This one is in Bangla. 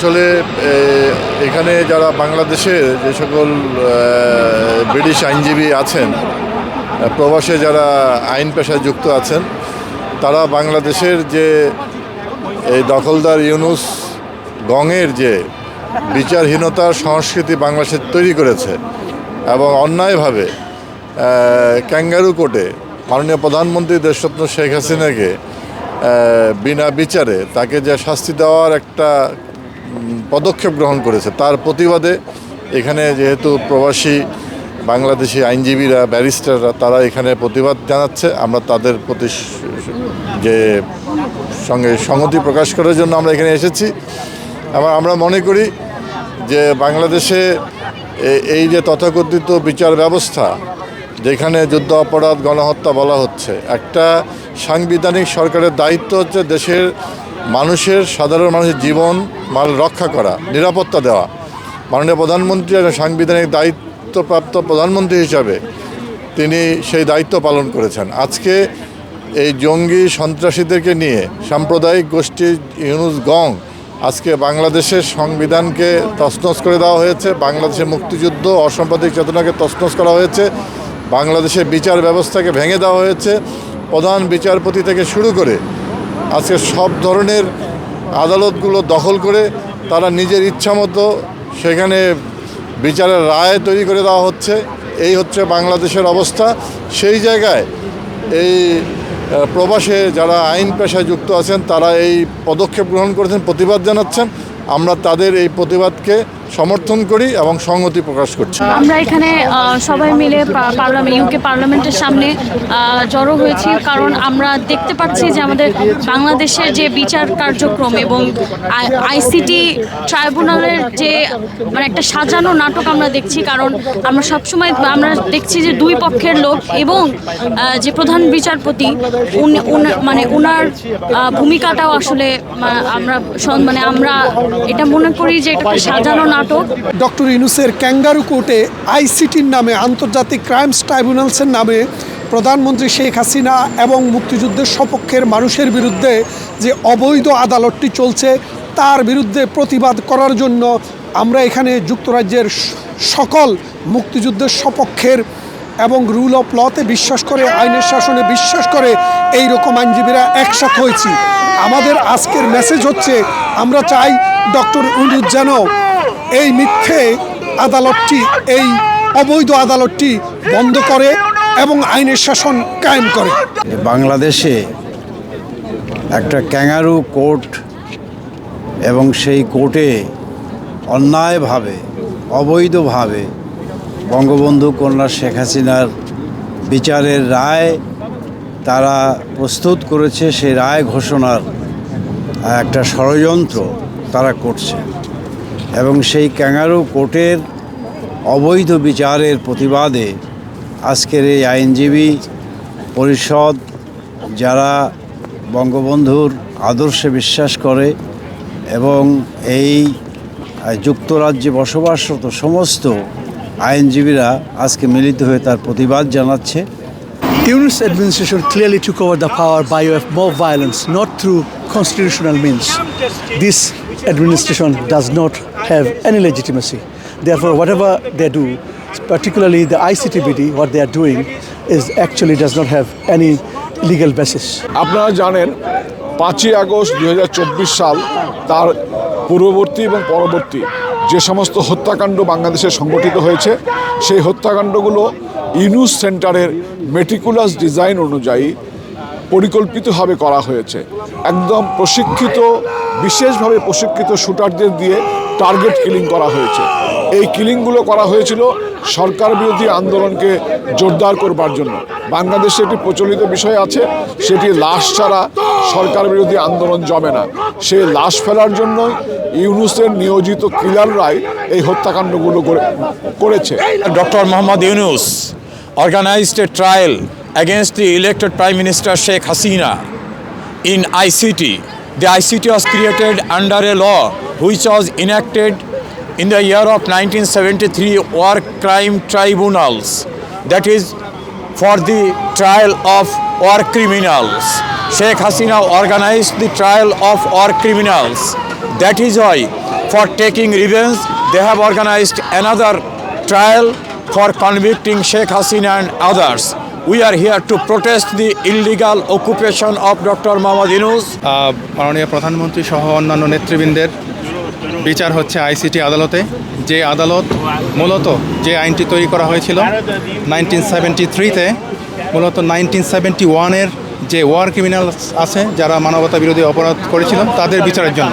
আসলে এখানে যারা বাংলাদেশের যে সকল ব্রিটিশ আইনজীবী আছেন প্রবাসে যারা আইন পেশায় যুক্ত আছেন, তারা বাংলাদেশের যে এই দখলদার ইউনুস গঙের যে বিচারহীনতার সংস্কৃতি বাংলাদেশে তৈরি করেছে এবং অন্যায়ভাবে ক্যাঙ্গারু কোর্টে মাননীয় প্রধানমন্ত্রী দেশরত্ন শেখ হাসিনাকে বিনা বিচারে তাকে যে শাস্তি দেওয়ার একটা পদক্ষেপ গ্রহণ করেছে। তার প্রতিবাদে এখানে যেহেতু প্রবাসী বাংলাদেশি আইনজীবীরা, ব্যারিস্টাররা, তারা এখানে প্রতিবাদ জানাচ্ছে। আমরা তাদের প্রতি যে সঙ্গে সংহতি প্রকাশ করার জন্য আমরা এখানে এসেছি। আবার আমরা মনে করি যে বাংলাদেশে এই যে তথাকথিত বিচার ব্যবস্থা, যেখানে যুদ্ধ অপরাধ, গণহত্যা বলা হচ্ছে, একটা সাংবিধানিক সরকারের দায়িত্ব হচ্ছে দেশের মানুষের, সাধারণ মানুষের জীবন, মাল রক্ষা করা, নিরাপত্তা দেওয়া। মাননীয় প্রধানমন্ত্রী একজন সাংবিধানিক দায়িত্বপ্রাপ্ত প্রধানমন্ত্রী হিসাবে তিনি সেই দায়িত্ব পালন করেছেন। আজকে এই জঙ্গি সন্ত্রাসীদেরকে নিয়ে সাম্প্রদায়িক গোষ্ঠী ইউনুস গং আজকে বাংলাদেশের সংবিধানকে তছনছ করে দেওয়া হয়েছে। বাংলাদেশের মুক্তিযুদ্ধ, অসাম্প্রদায়িক চেতনাকে তছনছ করা হয়েছে। বাংলাদেশের বিচার ব্যবস্থাকে ভেঙে দেওয়া হয়েছে। প্রধান বিচারপতি থেকে শুরু করে আজকে সব ধরনের আদালতগুলো দখল করে তারা নিজের ইচ্ছামতো সেখানে বিচারের রায় তৈরি করে দেওয়া হচ্ছে। এই হচ্ছে বাংলাদেশের অবস্থা। সেই জায়গায় এই প্রবাসে যারা আইন পেশায় যুক্ত আছেন, তারা এই পদক্ষেপ গ্রহণ করেছেন, প্রতিবাদ জানাচ্ছেন। আমরা তাদের এই প্রতিবাদকে সমর্থন করি এবং সংহতি প্রকাশ করছি। আমরা এখানে সবাই মিলে পার্লামেন্ট ইউকে পার্লামেন্টের সামনে জড়ো হয়েছি। কারণ আমরা দেখতে পাচ্ছি যে আমাদের বাংলাদেশের যে বিচার কার্যক্রম এবং আইসিটি ট্রাইব্যুনালের যে মানে একটা সাজানো নাটক আমরা দেখছি। কারণ আমরা সবসময়, আমরা দেখছি যে দুই পক্ষের লোক এবং যে প্রধান বিচারপতি মানে ওনার ভূমিকাটাও আসলে আমরা মানে আমরা এটা মনে করি যে এটা সাজানো নাটক। ডক্টর ইনুসের ক্যাঙ্গারু কোর্টে আইসিটির নামে আন্তর্জাতিক ক্রাইমস ট্রাইব্যুনালসের নামে প্রধানমন্ত্রী শেখ হাসিনা এবং মুক্তিযুদ্ধের সপক্ষের মানুষের বিরুদ্ধে যে অবৈধ আদালতটি চলছে, তার বিরুদ্ধে প্রতিবাদ করার জন্য আমরা এখানে যুক্তরাজ্যের সকল মুক্তিযুদ্ধের সপক্ষের এবং রুল অফ লতে বিশ্বাস করে, আইনের শাসনে বিশ্বাস করে এই রকম আইনজীবীরা একসাথ হয়েছি। আমাদের আজকের মেসেজ হচ্ছে, আমরা চাই ডক্টর উনুদ যেন এই মিথ্যে আদালতটি, এই অবৈধ আদালতটি বন্ধ করে এবং আইনের শাসন কায়েম করে। বাংলাদেশে একটা ক্যাঙ্গারু কোর্ট এবং সেই কোর্টে অন্যায়ভাবে, অবৈধভাবে বঙ্গবন্ধু কন্যা শেখ হাসিনার বিচারের রায় তারা প্রস্তুত করেছে, সেই রায় ঘোষণার একটা ষড়যন্ত্র তারা করছে। এবং সেই ক্যাঙ্গারু কোর্টের অবৈধ বিচারের প্রতিবাদে আজকের এই আইনজীবী পরিষদ, যারা বঙ্গবন্ধুর আদর্শে বিশ্বাস করে এবং এই যুক্তরাজ্যে বসবাসরত সমস্ত আইনজীবীরা আজকে মিলিত হয়ে তার প্রতিবাদ জানাচ্ছে। Yunus administration clearly took over the power by way of mob violence, not through constitutional means. This administration does not have any legitimacy. Therefore, whatever they do, particularly the ICTBD, what they are doing is actually does not have any legal basis. আপনারা জানেন পাঁচই আগস্ট দু হাজার চব্বিশ সাল তার পূর্ববর্তী এবং পরবর্তী যে সমস্ত হত্যাকাণ্ড বাংলাদেশে সংগঠিত হয়েছে সেই হত্যাকাণ্ডগুলো ইউনুস সেন্টারের মেটিকুলাস ডিজাইন অনুযায়ী পরিকল্পিতভাবে করা হয়েছে। একদম প্রশিক্ষিত, বিশেষভাবে প্রশিক্ষিত শুটারদের দিয়ে টার্গেট কিলিং করা হয়েছে। এই কিলিংগুলো করা হয়েছিল সরকার বিরোধী আন্দোলনকে জোরদার করবার জন্য। বাংলাদেশে একটি প্রচলিত বিষয় আছে, সেটি লাশ ছাড়া সরকার বিরোধী আন্দোলন জমে না। সে লাশ ফেলার জন্য ইউনুসের নিয়োজিত কিলাররাই এই হত্যাকাণ্ডগুলো করে- করেছে। Doctor Muhammad Yunus organized a trial against the elected Prime Minister Sheikh Hasina in ICT. The ICT was created under a law which was enacted in the year of 1973 War Crime Tribunals, that is for the trial of war criminals. Sheikh Hasina organized the trial of war criminals. That is why for taking revenge, they have organized another trial for convicting Sheikh Hasina and others. We are here to protest the illegal occupation of Dr. Mohammad Yunus মাননীয় প্রধানমন্ত্রী সহ অন্যান্য নেতৃবৃন্দের বিচার হচ্ছে আইসিটি আদালতে যে আদালত মূলত যে আইনটি তৈরি করা হয়েছিল নাইনটিন সেভেন্টি থ্রিতে, মূলত নাইনটিন সেভেন্টি ওয়ানের যে ওয়ার ক্রিমিনাল আছে, যারা মানবতা বিরোধী অপরাধ করেছিল, তাদের বিচারের জন্য